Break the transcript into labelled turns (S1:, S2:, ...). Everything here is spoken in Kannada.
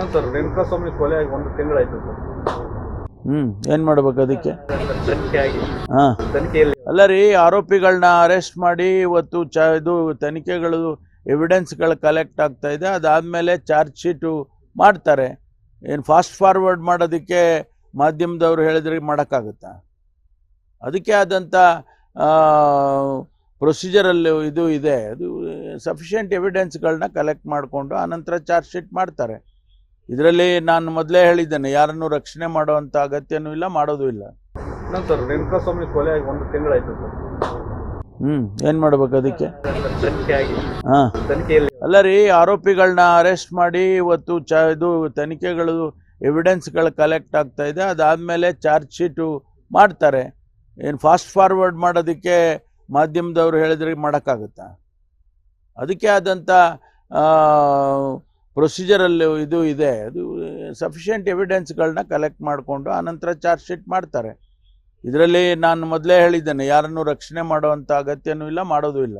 S1: ನಂತರ ರೇಣುಕಾಸ್ವಾಮಿ ಕೊಲೆ ಆಗಿ ಒಂದು ತಿಂಗಳಾಯ್ತು ಸರ್.
S2: ಹ್ಞೂ ಏನು ಮಾಡ್ಬೇಕು ಅದಕ್ಕೆ?
S1: ತನಿಖೆ ಆಗಿ
S2: ಹಾಂ.
S1: ತನಿಖೆಯಲ್ಲಿ.
S2: ಅಲ್ಲ ರೀ ಆರೋಪಿಗಳನ್ನ ಅರೆಸ್ಟ್ ಮಾಡಿ ಇವತ್ತು ಚ ಇದು ತನಿಖೆಗಳು ಎವಿಡೆನ್ಸ್ಗಳು ಕಲೆಕ್ಟ್ ಆಗ್ತಾ ಇದೆ. ಅದಾದಮೇಲೆ ಚಾರ್ಜ್ ಶೀಟು ಮಾಡ್ತಾರೆ. ಏನು ಫಾಸ್ಟ್ ಫಾರ್ವರ್ಡ್ ಮಾಡೋದಕ್ಕೆ ಮಾಧ್ಯಮದವ್ರು ಹೇಳಿದ್ರೆ ಮಾಡೋಕ್ಕಾಗುತ್ತಾ? ಅದಕ್ಕೆ ಆದಂಥ ಪ್ರೊಸೀಜರಲ್ಲಿ ಇದು ಇದೆ. ಅದು ಸಫಿಷಿಯೆಂಟ್ ಎವಿಡೆನ್ಸ್ಗಳನ್ನ ಕಲೆಕ್ಟ್ ಮಾಡಿಕೊಂಡು ಆನಂತರ ಚಾರ್ಜ್ ಶೀಟ್ ಮಾಡ್ತಾರೆ. ಇದರಲ್ಲಿ ನಾನು ಮೊದಲೇ ಹೇಳಿದ್ದೇನೆ ಯಾರನ್ನು ರಕ್ಷಣೆ ಮಾಡುವಂಥ ಅಗತ್ಯನೂ ಇಲ್ಲ ಮಾಡೋದು ಇಲ್ಲ.
S1: ನಂತರ ರೇಣುಕಾಸ್ವಾಮಿ ಕೊಲೆ ಆಗಿ ಒಂದು ತಿಂಗಳಾಯ್ತು ಸರ್.
S2: ಹ್ಞೂ ಏನು ಮಾಡ್ಬೇಕು ಅದಕ್ಕೆ?
S1: ತನಿಖೆ ಆಗಿ
S2: ಹಾಂ.
S1: ತನಿಖೆಯಲ್ಲಿ.
S2: ಅಲ್ಲ ರೀ ಆರೋಪಿಗಳನ್ನ ಅರೆಸ್ಟ್ ಮಾಡಿ ಇವತ್ತು ಚ ಇದು ತನಿಖೆಗಳು ಎವಿಡೆನ್ಸ್ಗಳು ಕಲೆಕ್ಟ್ ಆಗ್ತಾ ಇದೆ ಅದಾದಮೇಲೆ ಚಾರ್ಜ್ ಶೀಟು ಮಾಡ್ತಾರೆ. ಏನು ಫಾಸ್ಟ್ ಫಾರ್ವರ್ಡ್ ಮಾಡೋದಕ್ಕೆ ಮಾಧ್ಯಮದವ್ರು ಹೇಳಿದ್ರೆ ಮಾಡೋಕ್ಕಾಗುತ್ತಾ? ಅದಕ್ಕೆ ಆದಂಥ ಪ್ರೊಸೀಜರಲ್ಲಿ ಇದು ಇದೆ. ಅದು ಸಫಿಷಿಯೆಂಟ್ ಎವಿಡೆನ್ಸ್ಗಳನ್ನ ಕಲೆಕ್ಟ್ ಮಾಡಿಕೊಂಡು ಆನಂತರ ಚಾರ್ಜ್ ಶೀಟ್ ಮಾಡ್ತಾರೆ. ಇದರಲ್ಲಿ ನಾನು ಮೊದಲೇ ಹೇಳಿದ್ದೇನೆ, ಯಾರನ್ನು ರಕ್ಷಣೆ ಮಾಡುವಂಥ ಅಗತ್ಯನೂ ಇಲ್ಲ, ಮಾಡೋದು ಇಲ್ಲ.